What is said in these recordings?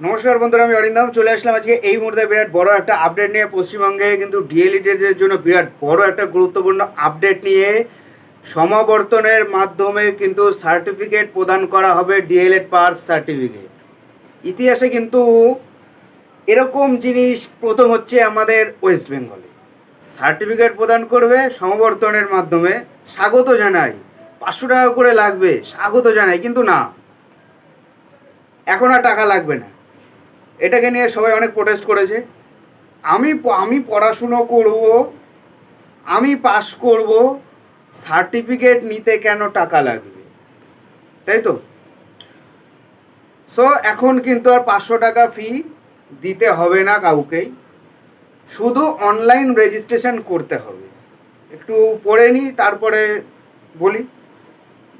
নমস্কার বন্ধুরা, আমি অরিন্দম। চলে আসলাম আজকে এই মুহূর্তে বিরাট বড় একটা আপডেট নিয়ে। পশ্চিমবঙ্গে কিন্তু ডিএলইডের জন্য বিরাট বড় একটা গুরুত্বপূর্ণ আপডেট নিয়ে সমাবর্তনের মাধ্যমে কিন্তু সার্টিফিকেট প্রদান করা হবে ডিএলএড পাস সার্টিফিকেট ইতিহাসে কিন্তু এরকম জিনিস প্রথম হচ্ছে আমাদের ওয়েস্ট বেঙ্গলে সার্টিফিকেট প্রদান করবে, সমাবর্তনের মাধ্যমে স্বাগত জানাই। পাঁচশো টাকা করে লাগবে, স্বাগত জানাই, কিন্তু না। এখন আর টাকা লাগবে না। এটাকে নিয়ে সবাই অনেক প্রোটেস্ট করেছে। আমি আমি পড়াশুনো করব, আমি পাস করব সার্টিফিকেট নিতে কেন টাকা লাগবে? তাই তো? সো এখন কিন্তু আর পাঁচশো টাকা ফি দিতে হবে না কাউকেই। শুধু অনলাইন রেজিস্ট্রেশন করতে হবে। একটু পড়ে নিই তারপরে বলি।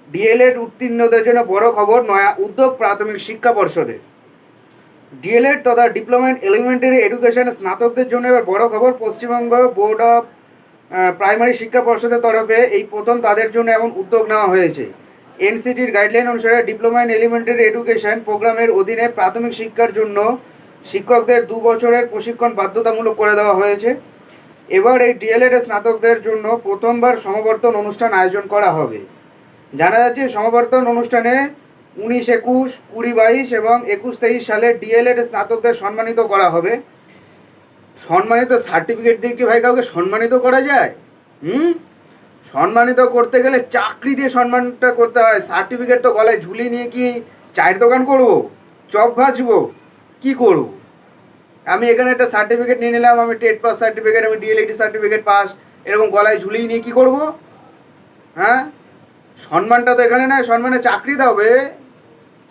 ডিএলএড উত্তীর্ণদের জন্য বড় খবর, নয়া উদ্যোগ প্রাথমিক শিক্ষা পর্ষদের। ডিএলএড তথা ডিপ্লোমা ইন এলিমেন্টারি এডুকেশন স্নাতকদের জন্য এবার বড় খবর, পশ্চিমবঙ্গ বোর্ড অফ প্রাইমারি শিক্ষা পর্ষদের তরফে এই প্রথম তাদের জন্য এমন উদ্যোগ নেওয়া হয়েছে। এনসিটির গাইডলাইন অনুসারে ডিপ্লোমা ইন এলিমেন্টারি এডুকেশন প্রোগ্রামের অধীনে প্রাথমিক শিক্ষার জন্য শিক্ষকদের দু বছরের প্রশিক্ষণ বাধ্যতামূলক করে দেওয়া হয়েছে। এবার এই ডিএলএড স্নাতকদের জন্য প্রথমবার সমাবর্তন অনুষ্ঠান আয়োজন করা হবে। জানা যাচ্ছে সমাবর্তন অনুষ্ঠানে উনিশ একুশ, কুড়ি বাইশ এবং একুশ তেইশ সালে ডিএলএড স্নাতকদের সম্মানিত করা হবে। সম্মানিত সার্টিফিকেট দিয়ে কি ভাই কাউকে সম্মানিত করা যায়? হুম? সম্মানিত করতে গেলে চাকরি দিয়ে সম্মানটা করতে হয়। সার্টিফিকেট তো গলায় ঝুলি নিয়ে কি চায়ের দোকান করব? চপ ভাজবো? কি করব? আমি এখানে একটা সার্টিফিকেট নিয়ে নিলাম, আমি টেট পাস সার্টিফিকেট আমি ডিএলএডি সার্টিফিকেট পাস এরকম গলায় ঝুলিয়ে নিয়ে কি করব? হ্যাঁ? সম্মানটা তো এখানে নয় সম্মানে চাকরি দাও বে।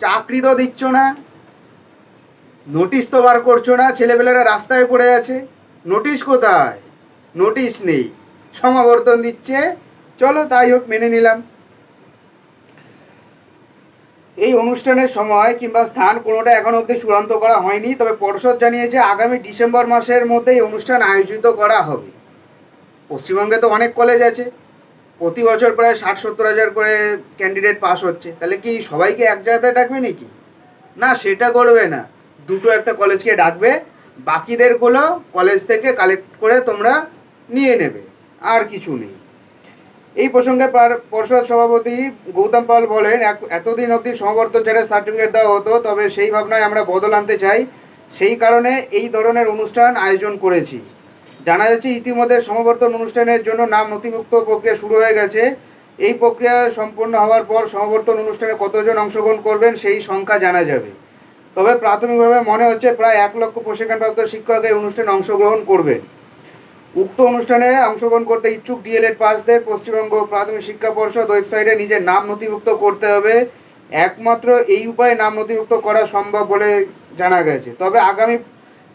চাকরি তো দিচ্ছ না নোটিশ তো বার করছ না, ছেলেপেলেরা রাস্তায় পড়ে আছে নোটিশ কোথায়? নোটিশ নেই, সমাবর্তন দিচ্ছে, চলো তাই হোক মেনে নিলাম। এই অনুষ্ঠানের সময় কিংবা স্থান কোনোটা এখনও অবধি চূড়ান্ত করা হয়নি, তবে পর্ষদ জানিয়েছে আগামী ডিসেম্বর মাসের মধ্যে এই অনুষ্ঠান আয়োজিত করা হবে। পশ্চিমবঙ্গে তো অনেক কলেজ আছে প্রতি বছর প্রায় ষাট, সত্তর হাজার করে ক্যান্ডিডেট পাস হচ্ছে। তাহলে কি সবাইকে এক জায়গাতে ডাকবে নাকি? না, সেটা করবে না। দুটো একটা কলেজকে ডাকবে বাকিদেরগুলো কলেজ থেকে কালেক্ট করে তোমরা নিয়ে নেবে, আর কিছু নেই। এই প্রসঙ্গে পর্ষদ সভাপতি গৌতম পাল বলেন এতদিন অবধি ছেড়ে সার্টিফিকেট দেওয়া হতো, তবে সেই ভাবনায় আমরা বদল আনতে চাই। সেই কারণে এই ধরনের অনুষ্ঠান আয়োজন করেছি। জানা যাচ্ছে ইতিমধ্যে সমাবর্তন অনুষ্ঠানের জন্য নাম নথিভুক্ত প্রক্রিয়া শুরু হয়ে গেছে। এই প্রক্রিয়া সম্পূর্ণ হওয়ার পর সমাবর্তন অনুষ্ঠানে কতজন অংশগ্রহণ করবেন সেই সংখ্যা জানা যাবে। তবে প্রাথমিকভাবে মনে হচ্ছে প্রায় এক লক্ষ প্রশিক্ষণপ্রাপ্ত শিক্ষক এই অনুষ্ঠানে অংশগ্রহণ করবেন। উক্ত অনুষ্ঠানে অংশগ্রহণ করতে ইচ্ছুক ডিএলএড পাসদের পশ্চিমবঙ্গ প্রাথমিক শিক্ষা পর্ষদ ওয়েবসাইটে নিজের নাম নথিভুক্ত করতে হবে। একমাত্র এই উপায়ে নাম নথিভুক্ত করা সম্ভব বলে জানা গেছে। তবে আগামী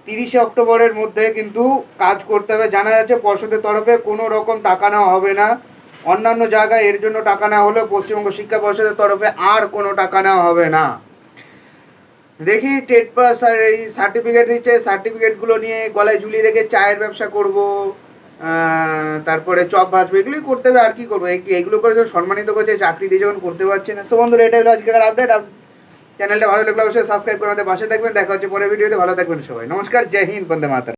তিরিশে অক্টোবরের মধ্যে কিন্তু কাজ করতে হবে। জানা যাচ্ছে পর্ষদের তরফে কোনো রকম টাকা নেওয়া হবে না। অন্যান্য জায়গায় এর জন্য টাকা নেওয়া হলেও পশ্চিমবঙ্গ শিক্ষা পর্ষদের তরফে আর কোনো টাকা নেওয়া হবে না। দেখি টেট পাস এই সার্টিফিকেট দিচ্ছে। সার্টিফিকেটগুলো নিয়ে গলায় ঝুলিয়ে রেখে চায়ের ব্যবসা করব তারপরে চপ ভাজবো, এগুলোই করতে হবে। আর কি করব? এই- এইগুলো করে যখন সম্মানিত করছে, চাকরি দিয়ে যখন করতে পারছে না। সো বন্ধুরা এটাই হলো আজকের আপডেট চ্যানেলটা ভালো লাগলে অবশ্যই সাবস্ক্রাইব করে আমাদের পাশে থাকবেন। দেখা হচ্ছে পরে ভিডিওতে ভালো থাকবেন সবাই। নমস্কার, জয় হিন্দ, বন্দে মাতারা